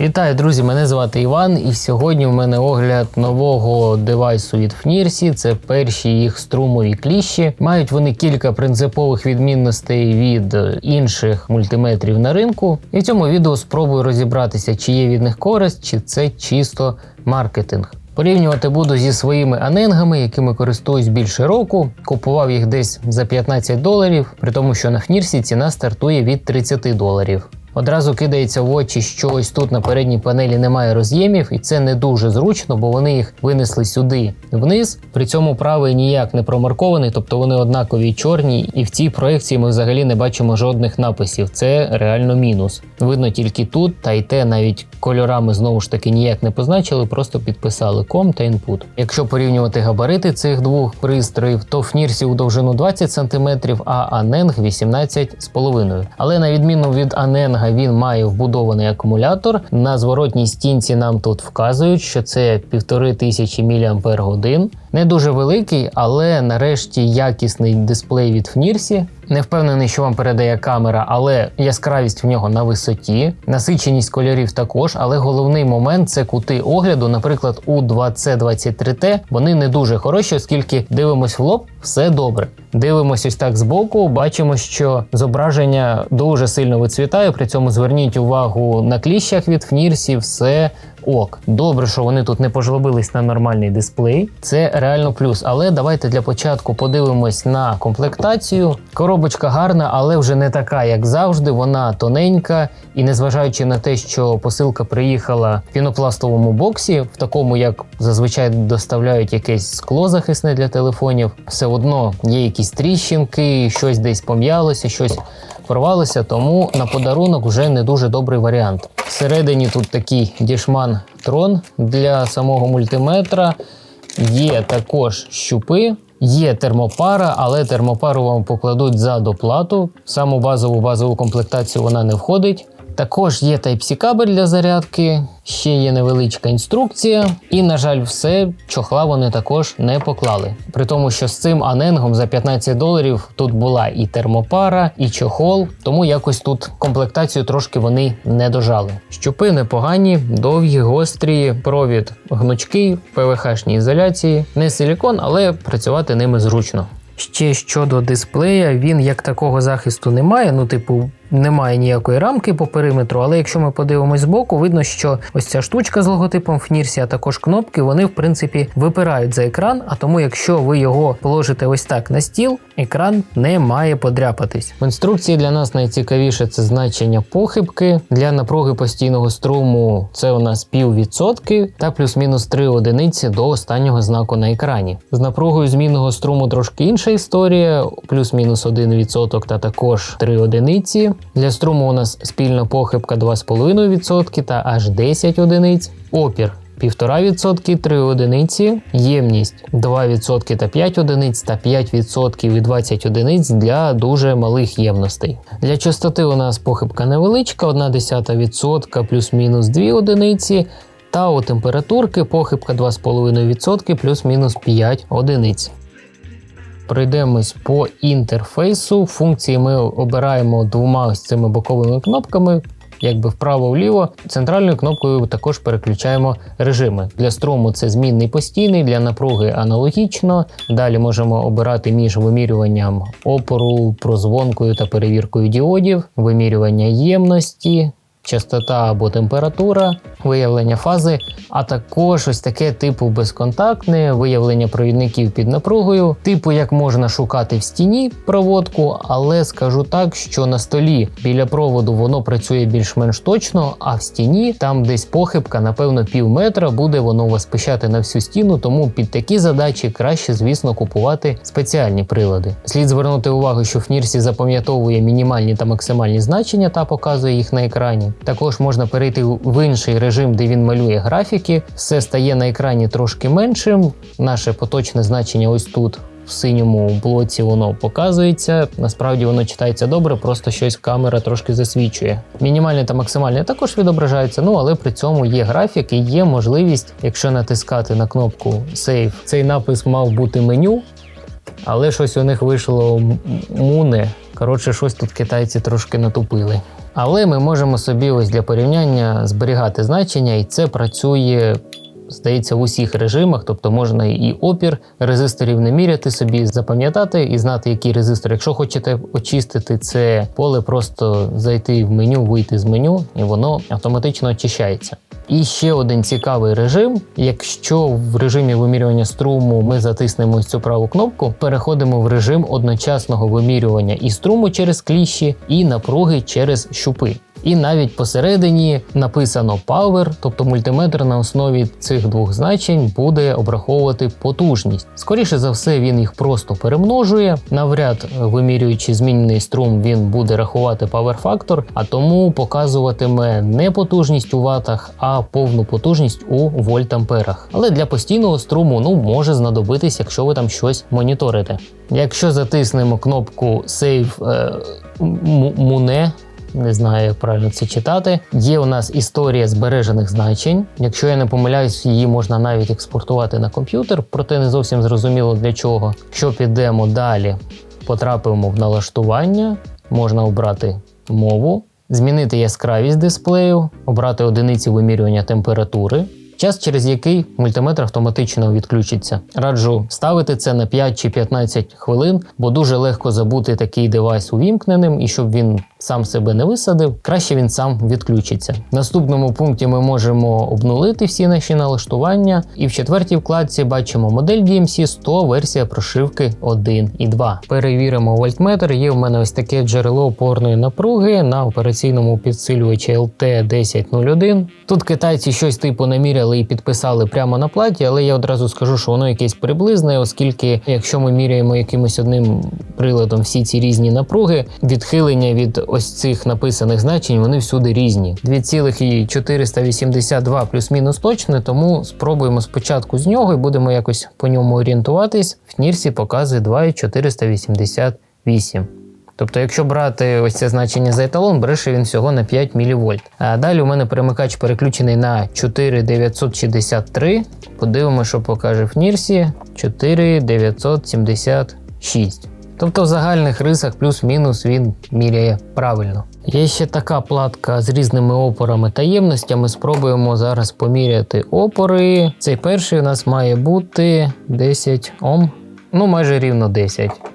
Вітаю, друзі! Мене звати Іван, і сьогодні в мене огляд нового девайсу від Фнірсі. Це перші їх струмові кліщі. Мають вони кілька принципових відмінностей від інших мультиметрів на ринку. І в цьому відео спробую розібратися, чи є від них користь, чи це чисто маркетинг. Порівнювати буду зі своїми аненгами, якими користуюсь більше року. Купував їх десь за 15 доларів, при тому, що на Фнірсі ціна стартує від 30 доларів. Одразу кидається в очі, що ось тут на передній панелі немає роз'ємів, і це не дуже зручно, бо вони їх винесли сюди вниз. При цьому правий ніяк не промаркований, тобто вони однакові чорні. І в цій проекції ми взагалі не бачимо жодних написів. Це реально мінус. Видно тільки тут, та й те навіть кольорами знову ж таки ніяк не позначили, просто підписали ком та інпут. Якщо порівнювати габарити цих двох пристроїв, то в Нірсі у довжину 20 см, а Аненг 18,5 Але на відміну від Аненга він має вбудований акумулятор. На зворотній стінці нам тут вказують, що це 1500 мАч. Не дуже великий, але нарешті якісний дисплей від Фнірсі. Не впевнений, що вам передає камера, але яскравість в нього на висоті, насиченість кольорів також. Але головний момент це кути огляду. Наприклад, у 2C23T вони не дуже хороші, оскільки дивимось в лоб, все добре. Дивимось ось так збоку, бачимо, що зображення дуже сильно вицвітає. При цьому зверніть увагу на кліщах від Фнірсі, все ок. Добре, що вони тут не пожлобились на нормальний дисплей. Це реально плюс. Але давайте для початку подивимось на комплектацію. Коробочка гарна, але вже не така, як завжди. Вона тоненька, і незважаючи на те, що посилка приїхала в пінопластовому боксі, в такому, як зазвичай доставляють якесь скло захисне для телефонів, все одно є якісь тріщинки, щось десь пом'ялося, щось порвалося, тому на подарунок вже не дуже добрий варіант. Всередині тут такий дішман трон для самого мультиметра. Є також щупи, є термопара, але термопару вам покладуть за доплату. Саму базову базову комплектацію вона не входить. Також є Type-C кабель для зарядки, ще є невеличка інструкція, і, на жаль, все чохла вони також не поклали. При тому, що з цим аненгом за 15 доларів тут була і термопара, і чохол, тому якось тут комплектацію трошки вони не дожали. Щупи непогані, довгі, гострі, провід гнучкий, ПВХ-шній ізоляції, не силікон, але працювати ними зручно. Ще щодо дисплея, він як такого захисту не має. Ну, типу, немає ніякої рамки по периметру, але якщо ми подивимось збоку, видно, що ось ця штучка з логотипом Фнірсі, а також кнопки, вони в принципі випирають за екран. А тому, якщо ви його положите ось так на стіл, екран не має подряпатись. В інструкції для нас найцікавіше це значення похибки. Для напруги постійного струму це у нас піввідсотки та плюс-мінус 3 одиниці до останнього знаку на екрані. З напругою змінного струму трошки інша історія, плюс-мінус 1% та також 3 одиниці. Для струму у нас спільна похибка 2,5% та аж 10 одиниць. Опір 1,5% 3 одиниці, ємність 2% та 5 одиниць та 5% і 20 одиниць для дуже малих ємностей. Для частоти у нас похибка невеличка, 1,1% плюс-мінус 2 одиниці. Та у температурки похибка 2,5% плюс-мінус 5 одиниць. Пройдемось по інтерфейсу. Функції ми обираємо двома ось цими боковими кнопками. Якби вправо-вліво, центральною кнопкою також переключаємо режими. Для струму це змінний постійний, для напруги аналогічно. Далі можемо обирати між вимірюванням опору, прозвонкою та перевіркою діодів, вимірювання ємності, частота або температура, виявлення фази, а також ось таке типу безконтактне, виявлення провідників під напругою, типу як можна шукати в стіні проводку, але скажу так, що на столі біля проводу воно працює більш-менш точно, а в стіні там десь похибка, напевно, пів метра, буде воно вас пищати на всю стіну, тому під такі задачі краще, звісно, купувати спеціальні прилади. Слід звернути увагу, що Фнірсі запам'ятовує мінімальні та максимальні значення та показує їх на екрані. Також можна перейти в інший режим, де він малює графіки. Все стає на екрані трошки меншим. Наше поточне значення ось тут. В синьому блоці воно показується. Насправді воно читається добре, просто щось камера трошки засвічує. Мінімальне та максимальне також відображаються, ну але при цьому є графік і є можливість, якщо натискати на кнопку Save, цей напис мав бути меню, але щось у них вийшло муне. Коротше, щось тут китайці трошки натупили. Але ми можемо собі ось для порівняння зберігати значення, і це працює. Здається, в усіх режимах, тобто можна і опір резисторів не міряти собі, запам'ятати і знати, який резистор. Якщо хочете очистити це поле, просто зайти в меню, вийти з меню, і воно автоматично очищається. І ще один цікавий режим. Якщо в режимі вимірювання струму ми затиснемо цю праву кнопку, переходимо в режим одночасного вимірювання і струму через кліщі, і напруги через щупи. І навіть посередині написано Power, тобто мультиметр на основі цих двох значень буде обраховувати потужність. Скоріше за все, він їх просто перемножує. Навряд, вимірюючи змінний струм, він буде рахувати Power фактор, а тому показуватиме не потужність у ватах, а повну потужність у вольтамперах. Але для постійного струму ну може знадобитись, якщо ви там щось моніторите. Якщо затиснемо кнопку Save е, не знаю, як правильно це читати. Є у нас історія збережених значень. Якщо я не помиляюсь, її можна навіть експортувати на комп'ютер, проте не зовсім зрозуміло для чого. Якщо підемо далі, потрапимо в налаштування, можна обрати мову, змінити яскравість дисплею, обрати одиниці вимірювання температури. Час, через який мультиметр автоматично відключиться. Раджу ставити це на 5 чи 15 хвилин, бо дуже легко забути такий девайс увімкненим і щоб він сам себе не висадив, краще він сам відключиться. В наступному пункті ми можемо обнулити всі наші налаштування, і в четвертій вкладці бачимо модель DMC 100, версія прошивки 1 і 2. Перевіримо вольтметр. Є в мене ось таке джерело опорної напруги на операційному підсилювачі LT 1001. Тут китайці щось типу наміряли і підписали прямо на платі, але я одразу скажу, що воно якесь приблизне, оскільки якщо ми міряємо якимось одним приладом всі ці різні напруги, відхилення від ось цих написаних значень вони всюди різні. 2,482 плюс-мінус точно, тому спробуємо спочатку з нього і будемо якось по ньому орієнтуватись. В Нірсі показує 2,488. Тобто, якщо брати ось це значення за еталон, бреше він всього на 5 мВ. А далі у мене перемикач переключений на 4963. Подивимося, що покаже в Нірсі 4976. Тобто в загальних рисах плюс-мінус він міряє правильно. Є ще така платка з різними опорами та ємностями. Спробуємо зараз поміряти опори. Цей перший у нас має бути 10 Ом, ну майже рівно 10.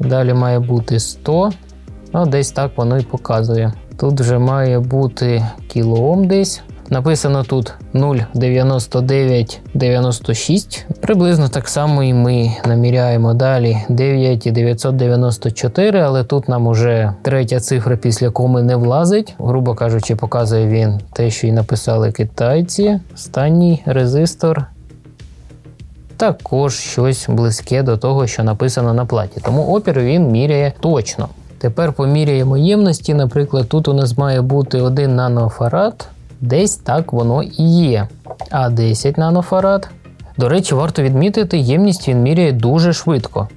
Далі має бути 100. Ну, десь так воно і показує. Тут вже має бути кілоом десь. Написано тут 0,9996. Приблизно так само і ми наміряємо далі 9,994, але тут нам уже третя цифра після коми не влазить. Грубо кажучи, показує він те, що і написали китайці. Останній резистор. Також щось близьке до того, що написано на платі. Тому опір він міряє точно. Тепер поміряємо ємності. Наприклад, тут у нас має бути 1 нанофарад. Десь так воно і є. А 10 нанофарад. До речі, варто відмітити, ємність він міряє дуже швидко.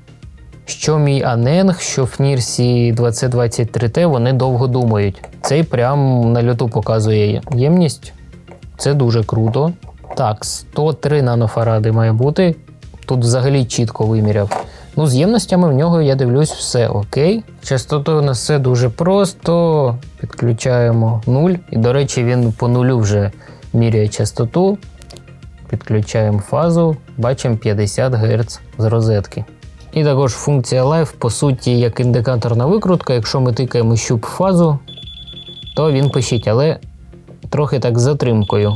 Що мій Аненг, що в Нірсі 2023T, вони довго думають. Цей прям на льоту показує ємність. Це дуже круто. Так, 103 нанофаради має бути. Тут взагалі чітко виміряв. Ну, з ємностями в нього я дивлюсь, все окей. Частотою у нас все дуже просто. Підключаємо 0. І, до речі, він по нулю вже міряє частоту. Підключаємо фазу, бачимо 50 Гц з розетки. І також функція Live, по суті, як індикаторна викрутка. Якщо ми тикаємо щуп фазу, то він пишіть, але трохи так з затримкою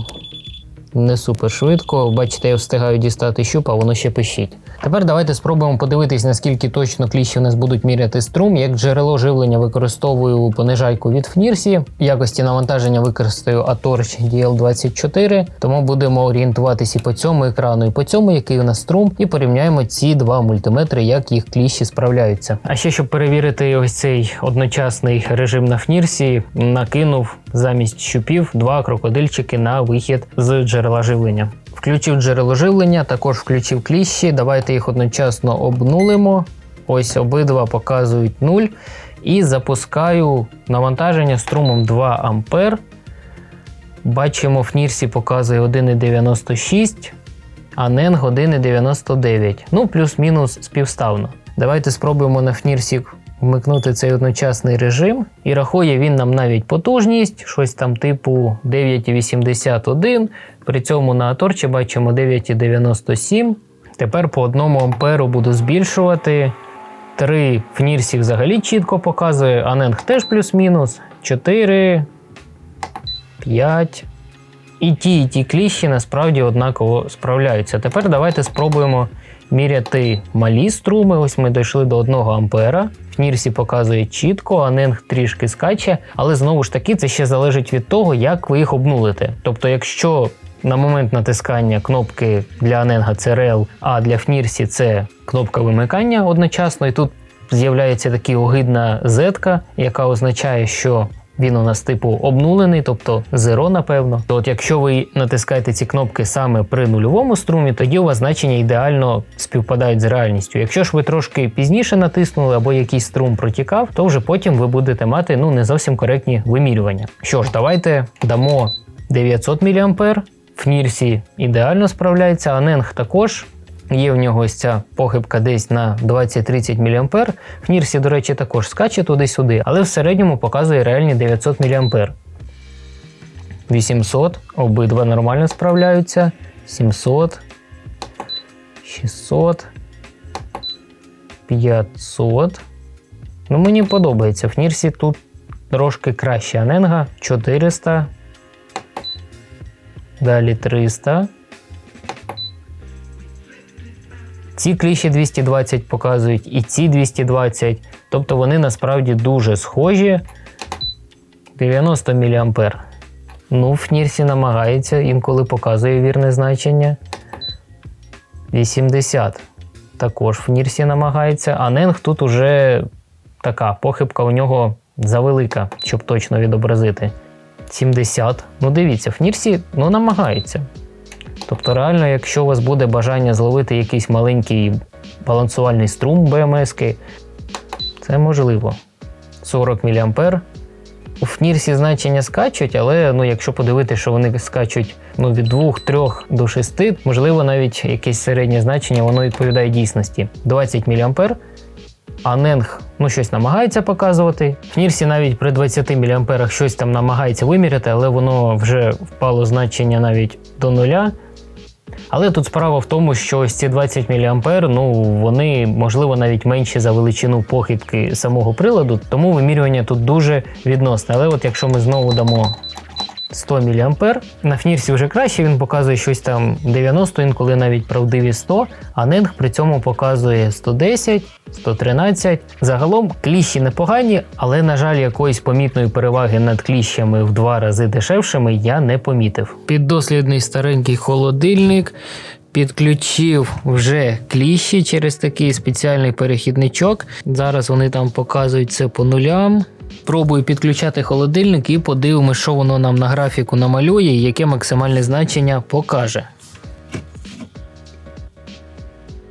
не супер швидко. Бачите, я встигаю дістати щуп, а воно ще пищить. Тепер давайте спробуємо подивитись, наскільки точно кліщі у нас будуть міряти струм. Як джерело живлення використовую понижайку від Фнірсі. Якості навантаження використаю Atorch DL24, тому будемо орієнтуватися і по цьому екрану, і по цьому, який у нас струм, і порівняємо ці два мультиметри, як їх кліщі справляються. А ще щоб перевірити ось цей одночасний режим на Фнірсі, накинув замість щупів два крокодильчики на вихід з джерела живлення. Включив джерело живлення, також включив кліщі. Давайте їх одночасно обнулимо. Ось обидва показують 0. І запускаю навантаження струмом 2 А. Бачимо, в Нірсі показує 1,96, а Ненг 1,99. Ну, плюс-мінус співставно. Давайте спробуємо на Фнірсі вмикнути цей одночасний режим, і рахує він нам навіть потужність, щось там типу 9,81. При цьому на аторчі бачимо 9,97. Тепер по одному амперу буду збільшувати. 3 в Нірсі взагалі чітко показує, Аненг теж плюс-мінус. 4, 5. І ті, і ті кліщі насправді однаково справляються. Тепер давайте спробуємо міряти малі струми. Ось ми дійшли до 1 ампера. В Нірсі показує чітко, Аненг трішки скаче, але знову ж таки це ще залежить від того, як ви їх обнулите. Тобто, якщо на момент натискання кнопки для Аненга це RL, а для Фнірсі це кнопка вимикання одночасно, і тут з'являється така огидна зетка, яка означає, що він у нас типу обнулений, тобто зеро, напевно. То от якщо ви натискаєте ці кнопки саме при нульовому струмі, тоді у вас значення ідеально співпадають з реальністю. Якщо ж ви трошки пізніше натиснули або якийсь струм протікав, то вже потім ви будете мати ну не зовсім коректні вимірювання. Що ж, давайте дамо 900 мА. В Нірсі ідеально справляється, а Ненг також. Є в нього ось ця похибка десь на 20-30 мА. В Нірсі, до речі, також скаче туди-сюди, але в середньому показує реальні 900 мА. 800, обидва нормально справляються. 700, 600, 500. Ну, мені подобається. В Нірсі тут трошки краще Аненга. 400. Далі 300. Ці кліщі 220 показують, і ці 220. Тобто вони насправді дуже схожі. 90 мА. Ну, в Нірсі намагається, інколи показує вірне значення. 80. Також в Нірсі намагається. А Ненг тут уже така похибка у нього завелика, щоб точно відобразити. 70. Ну, дивіться, в Нірсі ну, намагається. Тобто, реально, якщо у вас буде бажання зловити якийсь маленький балансувальний струм БМС, це можливо. 40 мА. У Фнірсі значення скачуть, але ну, якщо подивитися, що вони скачуть ну, від 2-3 до 6, можливо, навіть якесь середнє значення воно відповідає дійсності. 20 мА. А Ненг ну, щось намагається показувати. В Нірсі навіть при 20 мА щось там намагається виміряти, але воно вже впало значення навіть до нуля. Але тут справа в тому, що ось ці 20 мА, ну вони можливо навіть менші за величину похибки самого приладу, тому вимірювання тут дуже відносне. Але от якщо ми знову дамо 100 мА, на Фнірсі вже краще, він показує щось там 90, інколи навіть правдиві 100, а Ненг при цьому показує 110, 113. Загалом кліщі непогані, але, на жаль, якоїсь помітної переваги над кліщами в два рази дешевшими я не помітив. Піддослідний старенький холодильник. Підключив вже кліщі через такий спеціальний перехідничок. Зараз вони там показують це по нулям. Пробую підключати холодильник і подивимося, що воно нам на графіку намалює і яке максимальне значення покаже.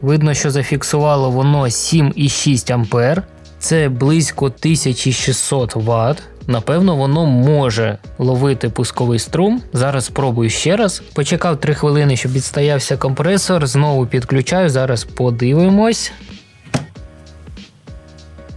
Видно, що зафіксувало воно 7,6 А. Це близько 1600 Вт. Напевно, воно може ловити пусковий струм. Зараз спробую ще раз. Почекав 3 хвилини, щоб відстоявся компресор. Знову підключаю. Зараз подивимось.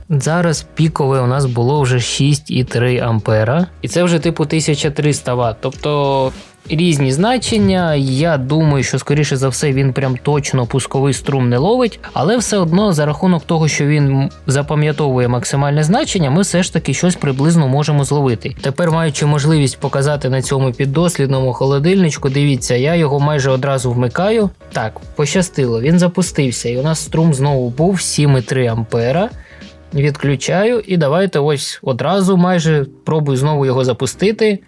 Зараз пікове у нас було вже 6,3 ампера. І це вже типу 1300 Вт. Тобто різні значення. Я думаю, що скоріше за все він прям точно пусковий струм не ловить, але все одно за рахунок того, що він запам'ятовує максимальне значення, ми все ж таки щось приблизно можемо зловити. Тепер, маючи можливість показати на цьому піддослідному холодильничку, дивіться, я його майже одразу вмикаю. Так, пощастило, він запустився, і у нас струм знову був 7,3 ампера. Відключаю і давайте ось одразу майже пробую знову його запустити.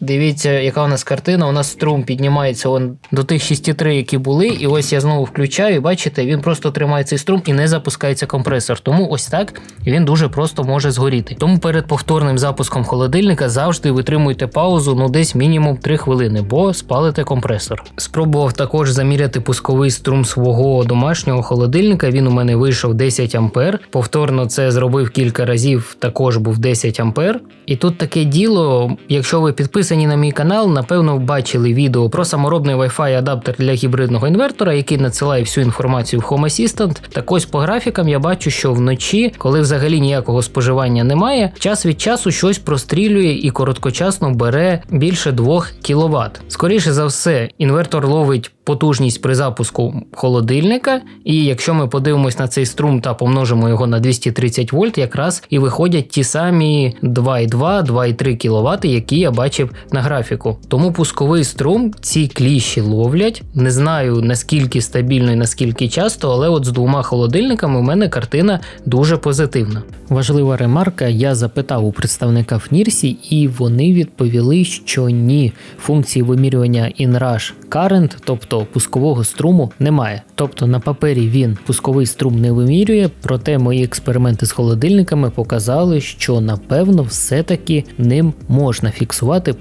Дивіться, яка у нас картина. У нас струм піднімається он до тих 6,3, які були. І ось я знову включаю, і бачите, він просто тримає цей струм і не запускається компресор. Тому ось так він дуже просто може згоріти. Тому перед повторним запуском холодильника завжди витримуйте паузу, ну десь мінімум 3 хвилини, бо спалите компресор. Спробував також заміряти пусковий струм свого домашнього холодильника. Він у мене вийшов 10 ампер. Повторно це зробив кілька разів, також був 10 ампер. І тут таке діло, якщо ви підписані підписані на мій канал, напевно, бачили відео про саморобний Wi-Fi адаптер для гібридного інвертора, який надсилає всю інформацію в Home Assistant. Так ось по графікам я бачу, що вночі, коли взагалі ніякого споживання немає, час від часу щось прострілює і короткочасно бере більше 2 кВт. Скоріше за все, інвертор ловить потужність при запуску холодильника, і якщо ми подивимось на цей струм та помножимо його на 230 вольт, якраз і виходять ті самі 2,2, 2,3 кВт, які я бачив на графіку. Тому пусковий струм ці кліщі ловлять. Не знаю наскільки стабільно і наскільки часто, але от з двома холодильниками у мене картина дуже позитивна. Важлива ремарка: я запитав у представника ФНІРСі, і вони відповіли, що ні, функції вимірювання InRush Current, тобто пускового струму, немає. Тобто на папері він пусковий струм не вимірює, проте мої експерименти з холодильниками показали, що напевно все-таки ним можна фіксувати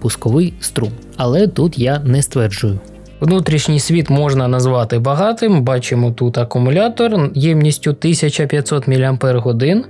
струм. Але тут я не стверджую. Внутрішній світ можна назвати багатим. Бачимо тут акумулятор ємністю 1500 мАч.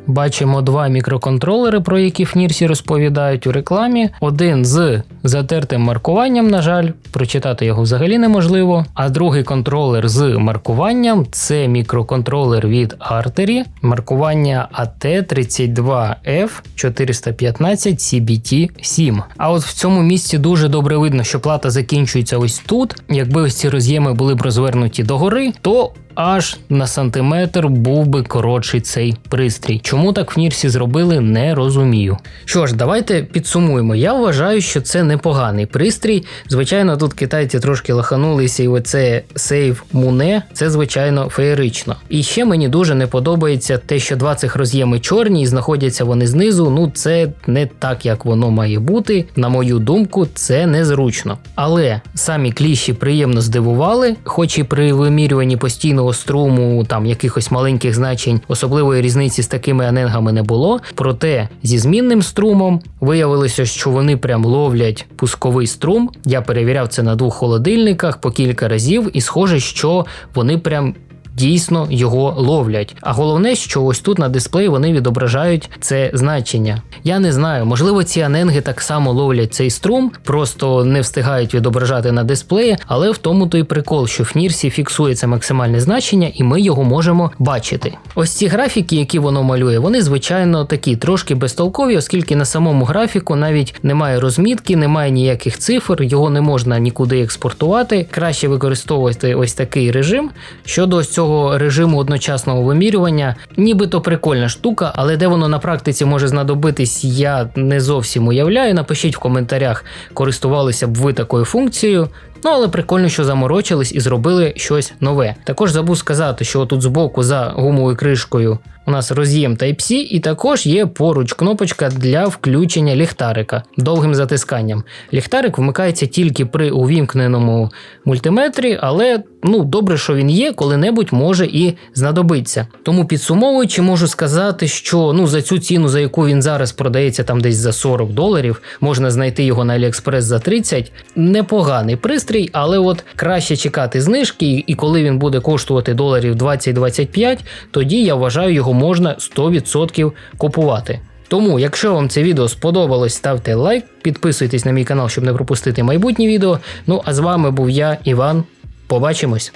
Бачимо два мікроконтролери, про які в Нірсі розповідають у рекламі. Один з затертим маркуванням, на жаль, прочитати його взагалі неможливо. А другий контролер з маркуванням це мікроконтролер від Artery, маркування AT32F415 CBT7. А от в цьому місці дуже добре видно, що плата закінчується ось тут. Якби ось ці роз'єми були б розвернуті догори, то аж на сантиметр був би коротший цей пристрій. Чому так в Нірсі зробили, не розумію. Що ж, давайте підсумуємо. Я вважаю, що це непоганий пристрій. Звичайно, тут китайці трошки лаханулися, і оце сейв муне, це звичайно феєрично. І ще мені дуже не подобається те, що два цих роз'єми чорні і знаходяться вони знизу. Ну це не так, як воно має бути. На мою думку, це незручно. Але самі кліщі приємно здивували, хоч і при вимірюванні постійного струму, там якихось маленьких значень, особливої різниці з такими аненгами не було. Проте зі змінним струмом виявилося, що вони прям ловлять пусковий струм. Я перевіряв це на двох холодильниках по кілька разів, і схоже, що вони прям. Дійсно його ловлять. А головне, що ось тут на дисплеї вони відображають це значення. Я не знаю, можливо, ці аненги так само ловлять цей струм, просто не встигають відображати на дисплеї, але в тому то й прикол, що в Нірсі фіксується максимальне значення, і ми його можемо бачити. Ось ці графіки, які воно малює, вони звичайно такі трошки безтолкові, оскільки на самому графіку навіть немає розмітки, немає ніяких цифр, його не можна нікуди експортувати. Краще використовувати ось такий режим. Щодо ось цього режиму одночасного вимірювання, нібито прикольна штука, але де воно на практиці може знадобитись, я не зовсім уявляю. Напишіть в коментарях, користувалися б ви такою функцією. Ну, але прикольно, що заморочились і зробили щось нове. Також забув сказати, що тут збоку за гумовою кришкою у нас роз'єм Type-C, і також є поруч кнопочка для включення ліхтарика довгим затисканням. Ліхтарик вмикається тільки при увімкненому мультиметрі, але ну добре, що він є, коли-небудь може і знадобиться. Тому підсумовуючи, можу сказати, що ну за цю ціну, за яку він зараз продається там десь за 40 доларів, можна знайти його на AliExpress за 30, непоганий пристрій, але от краще чекати знижки, і коли він буде коштувати доларів 20-25, тоді я вважаю, його можна 100% купувати. Тому, якщо вам це відео сподобалось, ставте лайк, підписуйтесь на мій канал, щоб не пропустити майбутні відео. Ну а з вами був я, Іван. Побачимось!